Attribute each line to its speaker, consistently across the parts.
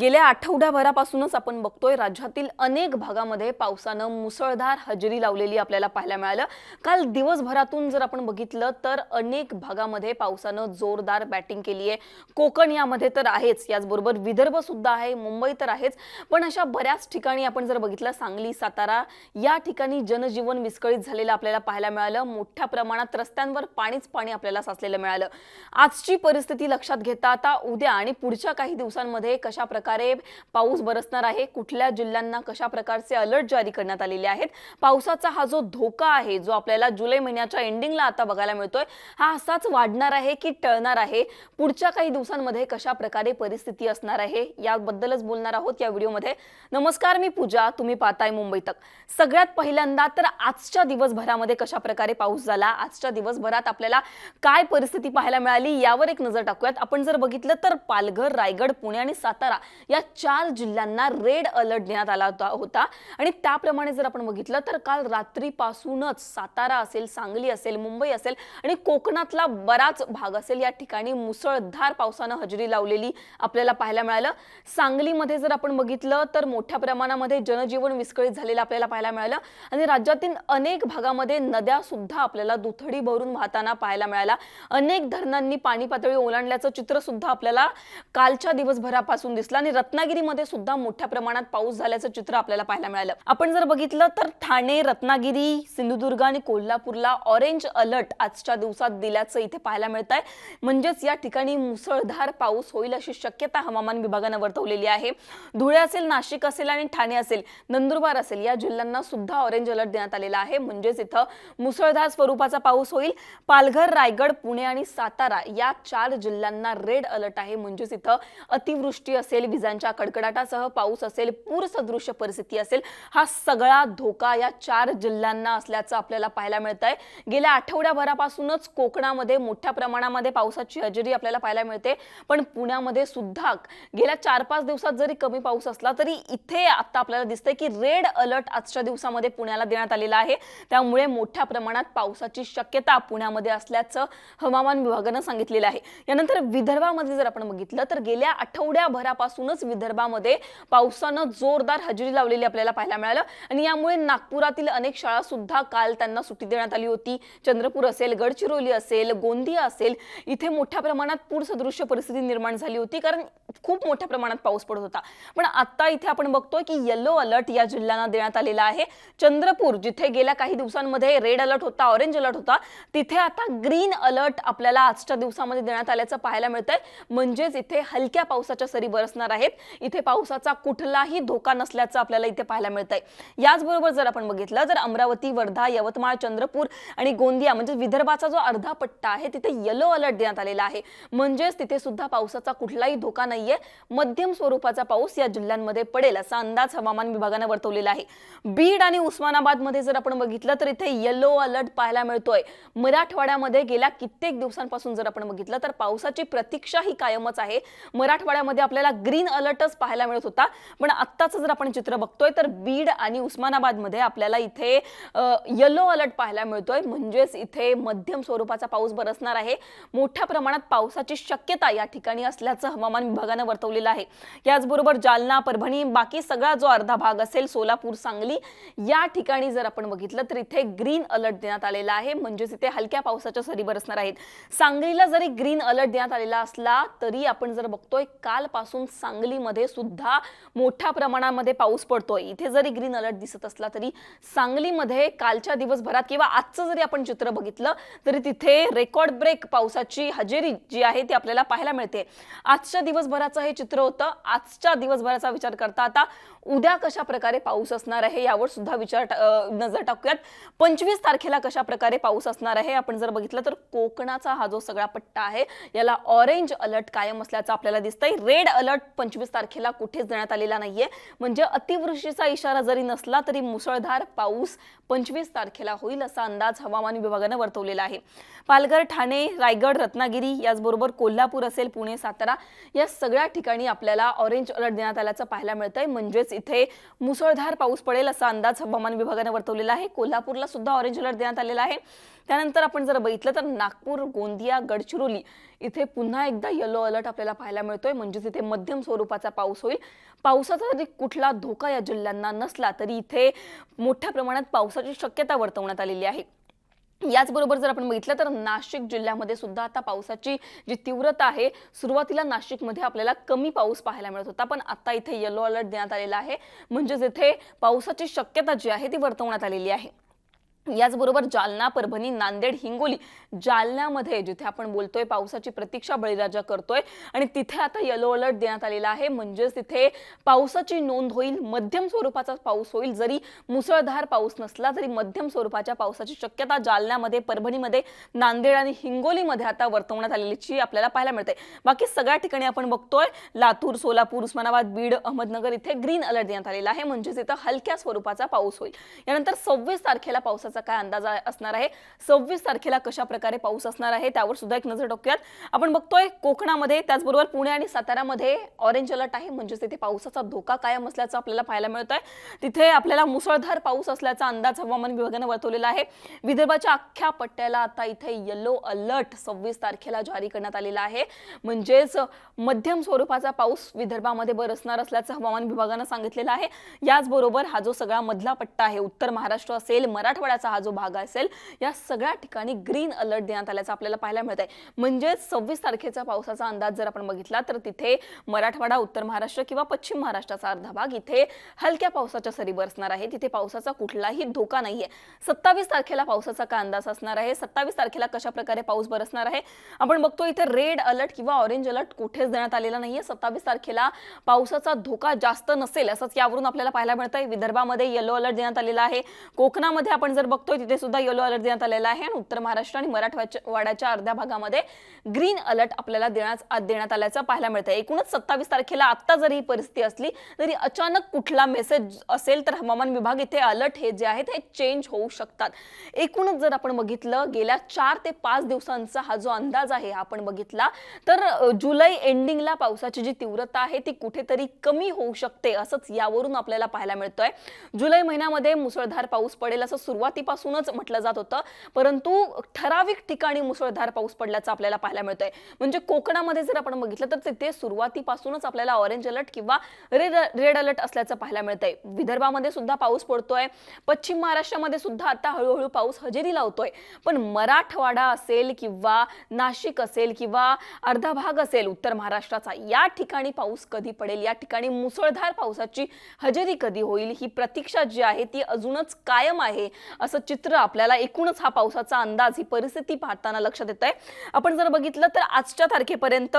Speaker 1: गेल्या आठवड्याभरापासूनच आपण बघतोय राज्यातील अनेक भागामध्ये पावसानं मुसळधार हजेरी लावलेली आपल्याला पाहायला मिळालं. काल दिवसभरातून जर आपण बघितलं तर अनेक भागामध्ये पावसानं जोरदार बॅटिंग केली आहे. कोकण यामध्ये तर आहेच याचबरोबर विदर्भ सुद्धा आहे मुंबई तर आहेच. पण अशा बऱ्याच ठिकाणी आपण जर बघितलं सांगली सातारा या ठिकाणी जनजीवन विस्कळीत झालेलं आपल्याला पाहायला मिळालं. मोठ्या प्रमाणात रस्त्यांवर पाणीच पाणी आपल्याला साचलेलं मिळालं. आजची परिस्थिती लक्षात घेता आता उद्या आणि पुढच्या काही दिवसांमध्ये कशा प्रकारे पाऊस बरसणार आहे. कुठल्या जिल्ह्यांना कशा प्रकारचे अलर्ट जारी करण्यात आलेले आहेत? पावसाचा हा जो धोका आहे जो आपल्याला जुलै महिन्याच्या एंडिंगला आता बघायला मिळतोय हा असाच वाढणार आहे की टळणार आहे? पुढच्या काही दिवसांमध्ये कशा प्रकारे परिस्थिती असणार आहे? याबद्दलच बोलणार आहोत या व्हिडिओमध्ये. नमस्कार मी पूजा. तुम्ही पाहताय मुंबई तक. सगळ्यात पहिल्यांदा तर आजच्या दिवसभरामध्ये कशा प्रकारे पाऊस झाला? आजच्या दिवसभरात आपल्याला काय परिस्थिती पाहायला मिळाली? यावर एक नजर टाकूयात. आपण जर बघितलं तर पालघर रायगड पुणे आणि सातारा या चार जिल्ह्यांना रेड अलर्ट देण्यात आला होता आणि त्याप्रमाणे जर आपण बघितलं तर काल रात्रीपासूनच सातारा असेल सांगली असेल मुंबई असेल आणि कोकणातला बराच भाग असेल. या ठिकाणी मुसळधार पावसानं हजेरी लावलेली आपल्याला पाहायला मिळालं. सांगलीमध्ये जर आपण बघितलं तर मोठ्या प्रमाणामध्ये जनजीवन विस्कळीत झालेलं आपल्याला पाहायला मिळालं. आणि राज्यातील अनेक भागामध्ये नद्या सुद्धा आपल्याला दुथडी भरून वाहताना पाहायला मिळाला. अनेक धरणांनी पाणी पातळी ओलांडल्याचं चित्र सुद्धा आपल्याला कालच्या दिवसभरापासून दिसला. आणि रत्नागिरीमध्ये सुद्धा मोठ्या प्रमाणात पाऊस झाल्याचं चित्र आपल्याला पाहायला मिळालं. आपण जर बघितलं तर ठाणे रत्नागिरी सिंधुदुर्ग आणि कोल्हापूरला ऑरेंज अलर्ट आजच्या दिवसात दिल्याचं इथे पाहायला मिळत आहे म्हणजेच या ठिकाणी मुसळधार पाऊस होईल अशी शक्यता हवामान विभागानं वर्तवलेली आहे. धुळे असेल नाशिक असेल आणि ठाणे असेल नंदुरबार असेल या जिल्ह्यांना सुद्धा ऑरेंज अलर्ट देण्यात आलेला आहे. म्हणजेच इथं मुसळधार स्वरूपाचा पाऊस होईल. पालघर रायगड पुणे आणि सातारा या चार जिल्ह्यांना रेड अलर्ट आहे. म्हणजेच इथं अतिवृष्टी असेल विजांच्या कडकडाटासह पाऊस असेल पूरसदृश्य परिस्थिती असेल हा सगळा धोका या चार जिल्ह्यांना असल्याचं आपल्याला पाहायला मिळत आहे गेल्या आठवड्याभरापासूनच कोकणामध्ये मोठ्या प्रमाणामध्ये पावसाची हजेरी आपल्याला पाहायला मिळते. पण पुण्यामध्ये सुद्धा गेल्या चार पाच दिवसात जरी कमी पाऊस असला तरी इथे आता आपल्याला दिसतंय की रेड अलर्ट आजच्या दिवसामध्ये पुण्याला देण्यात आलेला आहे. त्यामुळे मोठ्या प्रमाणात पावसाची शक्यता पुण्यामध्ये असल्याचं हवामान विभागानं सांगितलेलं आहे. यानंतर विदर्भामध्ये जर आपण बघितलं तर गेल्या आठवड्याभरापासून आठवड्याभरापासूनच विदर्भामध्ये पावसानं जोरदार हजेरी लावलेली आपल्याला पाहायला मिळालं. आणि यामुळे नागपुरातील अनेक शाळा सुद्धा काल त्यांना सुट्टी देण्यात आली होती. चंद्रपूर असेल गडचिरोली असेल गोंदिया असेल इथे मोठ्या प्रमाणात पूर सदृश्य परिस्थिती निर्माण झाली होती कारण खूप मोठ्या प्रमाणात पाऊस पडत होता. पण आता इथे आपण बघतोय की येलो अलर्ट या जिल्ह्यांना देण्यात आलेला आहे. चंद्रपूर जिथे गेल्या काही दिवसांमध्ये रेड अलर्ट होता ऑरेंज अलर्ट होता तिथे आता ग्रीन अलर्ट आपल्याला आजच्या दिवसामध्ये देण्यात आल्याचं पाहायला मिळतंय. म्हणजेच इथे हलक्या पावसाच्या सरी बरसणार आहेत. इथे पावसाचा कुठलाही धोका नसल्याचं आपल्याला इथे पाहायला मिळत आहे याचबरोबर जर आपण बघितलं तर अमरावती वर्धा यवतमाळ चंद्रपूर आणि गोंदिया म्हणजे विदर्भाचा जो अर्धा पट्टा आहे तिथे येलो अलर्ट देण्यात आलेला आहे. म्हणजेच तिथे सुद्धा पावसाचा कुठलाही धोका नाहीये. मध्यम स्वरूपाचा पाऊस या जिल्ह्यांमध्ये पडेल असा अंदाज हवामान विभागानं वर्तवलेला आहे. बीड आणि उस्मानाबादमध्ये जर आपण बघितलं तर इथे येलो अलर्ट पाहायला मिळतोय. मराठवाड्यामध्ये गेल्या कित्येक दिवसांपासून जर आपण बघितलं तर पावसाची प्रतीक्षा ही कायमच आहे. मराठवाड्यामध्ये आपल्याला ग्रीन अलर्टच पाहायला मिळत होता. पण आत्ताचं जर आपण चित्र बघतोय तर बीड आणि उस्मानाबादमध्ये आपल्याला इथे येलो अलर्ट पाहायला मिळतोय. म्हणजेच इथे मध्यम स्वरूपाचा पाऊस बरसणार आहे. मोठ्या प्रमाणात पावसाची शक्यता या ठिकाणी असल्याचं हवामान विभागानं वर्तवलेलं आहे. याचबरोबर जालना परभणी बाकी सगळा जो अर्धा भाग असेल सोलापूर सांगली या ठिकाणी जर आपण बघितलं तर इथे ग्रीन अलर्ट देण्यात आलेला आहे. म्हणजेच इथे हलक्या पावसाच्या सरी बरसणार आहेत. सांगलीला जरी ग्रीन अलर्ट देण्यात आलेला असला तरी आपण जर बघतोय कालपासून सांगलीमध्ये सुद्धा मोठ्या प्रमाणामध्ये पाऊस पडतोय. इथे जरी ग्रीन अलर्ट दिसत असला तरी सांगलीमध्ये कालच्या दिवसभरात किंवा आजचं जरी आपण चित्र बघितलं तरी तिथे रेकॉर्ड ब्रेक पावसाची हजेरी जी आहे ती आपल्याला पाहायला मिळते. आजच्या दिवसभराचं हे चित्र होतं. आजच्या दिवसभराचा विचार करता आता उद्या कशा प्रकारे पाऊस असणार आहे यावर सुद्धा विचार नजर टाकूयात. पंचवीस तारखेला कशा प्रकारे पाऊस असणार आहे आपण जर बघितलं तर कोकणाचा हा जो सगळा पट्टा आहे याला ऑरेंज अलर्ट कायम असल्याचं आपल्याला दिसतंय. रेड अलर्ट पंचवीस तारखेला कुठेच देण्यात आलेला नाहीये. म्हणजे अतिवृष्टीचा इशारा जरी नसला तरी मुसळधार पाऊस पंचवीस तारखेला होईल असा अंदाज हवामान विभागानं वर्तवलेला आहे. पालघर ठाणे रायगड रत्नागिरी याचबरोबर कोल्हापूर असेल पुणे सातारा या सगळ्या ठिकाणी आपल्याला ऑरेंज अलर्ट देण्यात आल्याचं पाहायला मिळतंय. म्हणजेच इथे मुसळधार पाऊस पडेल असा अंदाज हवामान विभागानं वर्तवलेला आहे. कोल्हापूरला सुद्धा ऑरेंज अलर्ट देण्यात आलेला आहे. त्यानंतर आपण जर बघितलं तर नागपूर गोंदिया गडचिरोली इथे पुन्हा एकदा येलो अलर्ट आपल्याला पाहायला मिळतोय. म्हणजेच इथे मध्यम स्वरूपाचा पाऊस होईल. पावसाचा जरी कुठला धोका या जिल्ह्यांना नसला तरी इथे मोठ्या प्रमाणात पावसाची शक्यता वर्तवण्यात आलेली आहे. याचबरोबर जर आपण बघितलं तर नाशिक जिल्ह्यामध्ये सुद्धा आता पावसाची जी तीव्रता आहे सुरुवातीला नाशिकमध्ये आपल्याला कमी पाऊस पाहायला मिळत होता. पण आता इथे येलो अलर्ट देण्यात आलेला आहे. म्हणजेच इथे पावसाची शक्यता जी आहे ती वर्तवण्यात आलेली आहे. याचबरोबर जालना परभणी नांदेड हिंगोली जालन्यामध्ये जिथे आपण बोलतोय पावसाची प्रतीक्षा बळीराजा करतोय आणि तिथे आता येलो अलर्ट देण्यात आलेला आहे. म्हणजेच तिथे पावसाची नोंद होईल मध्यम स्वरूपाचा पाऊस होईल. जरी मुसळधार पाऊस नसला तरी मध्यम स्वरूपाच्या पावसाची शक्यता जालन्यामध्ये परभणीमध्ये नांदेड आणि हिंगोलीमध्ये आता वर्तवण्यात आलेलीची आपल्याला पाहायला मिळते. बाकी सगळ्या ठिकाणी आपण बघतोय लातूर सोलापूर उस्मानाबाद बीड अहमदनगर इथे ग्रीन अलर्ट देण्यात आलेला आहे. म्हणजेच इथं हलक्या स्वरूपाचा पाऊस होईल. यानंतर सव्वीस तारखेला पावसाचा काय अंदाज असणार आहे? सव्वीस तारखेला कशा प्रकारे पाऊस असणार आहे? त्यावर सुद्धा एक नजर टाकूयात आपण बघतोय कोकणामध्ये त्याचबरोबर पुणे आणि सातारामध्ये ऑरेंज अलर्ट आहे. म्हणजेच तिथे पावसाचा धोका कायम असल्याचं आपल्याला पाहायला मिळतोय. तिथे आपल्याला मुसळधार पाऊस असल्याचा अंदाज हवामान विभागानं वर्तवलेला आहे. विदर्भाच्या अख्ख्या पट्ट्याला आता इथे येलो अलर्ट सव्वीस तारखेला जारी करण्यात आलेला आहे. म्हणजेच मध्यम स्वरूपाचा पाऊस विदर्भामध्ये बरसणार असल्याचं हवामान विभागानं सांगितलेलं आहे. याचबरोबर हा जो सगळा मधला पट्टा आहे उत्तर महाराष्ट्र असेल मराठवाड्याचा हा जो भाग असेल या सगळ्या ठिकाणी ग्रीन अलर्ट देण्यात आल्याचं आपल्याला पाहायला मिळत आहे म्हणजेच सव्वीस तारखेचा पावसाचा अंदाज जर आपण बघितला तर तिथे मराठवाडा उत्तर महाराष्ट्र किंवा पश्चिम महाराष्ट्राचा अर्धा भाग इथे हलक्या पावसाच्या सरी बरसणार आहे. तिथे पावसाचा कुठलाही धोका नाहीये. सत्तावीस तारखेला पावसाचा काय अंदाज असणार आहे? सत्तावीस तारखेला कशा प्रकारे पाऊस बरसणार आहे? आपण बघतो इथे रेड अलर्ट किंवा ऑरेंज अलर्ट कुठेच देण्यात आलेला नाहीये. सत्तावीस तारखेला पावसाचा धोका जास्त नसेल असंच यावरून आपल्याला पाहायला मिळत आहे विदर्भामध्ये येलो अलर्ट देण्यात आलेला आहे. कोकणामध्ये आपण जर बघतोय तिथे सुद्धा येलो अलर्ट देण्यात आलेला आहे. आणि उत्तर महाराष्ट्र आणि मराठवाड्याच्या अर्ध्या भागामध्ये ग्रीन अलर्ट आपल्याला देण्यात देण्यात आल्याचं पाहायला मिळतं एकूणच सत्तावीस तारखेला आता जरी ही परिस्थिती असली तरी अचानक कुठला मेसेज असेल तर हवामान विभाग इथे अलर्ट हे जे आहेत हे चेंज होऊ शकतात. एकूणच जर आपण बघितलं गेल्या चार ते पाच दिवसांचा हा जो अंदाज आहे हा आपण बघितला तर जुलै एंडिंगला पावसाची जी तीव्रता आहे ती कुठेतरी कमी होऊ शकते असंच यावरून आपल्याला पाहायला मिळतोय. जुलै महिन्यामध्ये मुसळधार पाऊस पडेल असं सुरुवातीपासूनच म्हटलं जात होतं. परंतु ठराविक ठिकाणी मुसळधार पाऊस पडल्याचं आपल्याला पाहायला मिळतंय. म्हणजे कोकणामध्ये जर आपण बघितलं तर तिथे सुरुवातीपासूनच आपल्याला ऑरेंज अलर्ट किंवा रेड रेड अलर्ट असल्याचं पाहायला मिळतंय. विदर्भामध्ये सुद्धा पाऊस पडतोय. पश्चिम महाराष्ट्रामध्ये सुद्धा आता हळूहळू पाऊस हजेरी लावतोय. पण मराठवाडा असेल किंवा नाशिक असेल किंवा अर्धा भाग असेल उत्तर महाराष्ट्राचा या ठिकाणी पाऊस कधी पडेल? या ठिकाणी मुसळधार पावसाची हजेरी कधी होईल? ही प्रतीक्षा जी आहे ती अजूनच कायम आहे असं चित्र आपल्याला एकूणच हा पावसाचा अंदाज ही परिस्थिती पाहताना लक्षात येत आहे आपण जर बघितलं तर आजच्या तारखेपर्यंत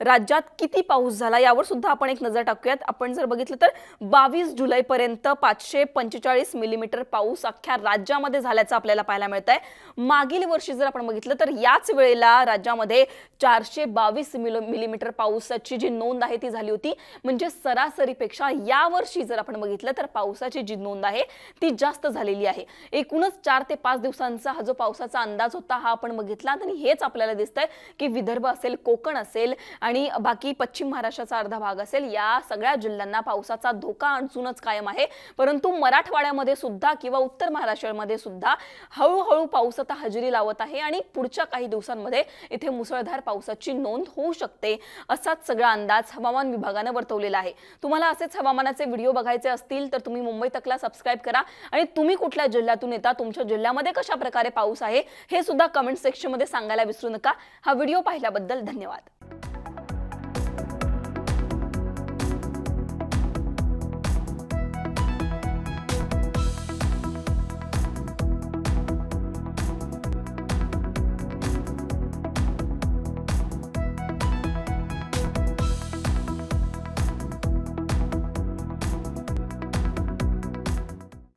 Speaker 1: राज्यात किती पाऊस झाला यावर सुद्धा आपण एक नजर टाकूयात. आपण जर बघितलं तर बावीस जुलैपर्यंत पाचशे पंचेचाळीस मिलीमीटर पाऊस अख्ख्या राज्यामध्ये झाल्याचं आपल्याला पाहायला मिळत आहे मागील वर्षी जर आपण बघितलं तर याच वेळेला राज्यामध्ये चारशे बावीस मिलीमीटर पावसाची जी नोंद आहे ती झाली होती. म्हणजे सरासरीपेक्षा या वर्षी जर आपण बघितलं तर पावसाची जी नोंद आहे ती जास्त झालेली आहे. एक एकूणच चार ते पाच दिवसांचा हा जो पावसाचा अंदाज होता हा आपण बघितला आणि हेच आपल्याला दिसतंय की विदर्भ असेल कोकण असेल आणि बाकी पश्चिम महाराष्ट्राचा अर्धा भाग असेल या सगळ्या जिल्ह्यांना पावसाचा धोका अजूनच कायम आहे. परंतु मराठवाड्यामध्ये सुद्धा किंवा उत्तर महाराष्ट्रामध्ये सुद्धा हळूहळू पाऊस आता हजेरी लावत आहे आणि पुढच्या काही दिवसांमध्ये इथे मुसळधार पावसाची नोंद होऊ शकते असाच सगळा अंदाज हवामान विभागानं वर्तवलेला आहे. तुम्हाला असेच हवामानाचे व्हिडिओ बघायचे असतील तर तुम्ही मुंबई तकला सबस्क्राईब करा आणि तुम्ही कुठल्या जिल्ह्यातून येता तुमच्या जिल्ह्यामध्ये कशा प्रकारे पाऊस आहे? हे सुद्धा कमेंट सेक्शनमध्ये सांगायला विसरू नका. हा व्हिडिओ पाहिल्याबद्दल धन्यवाद.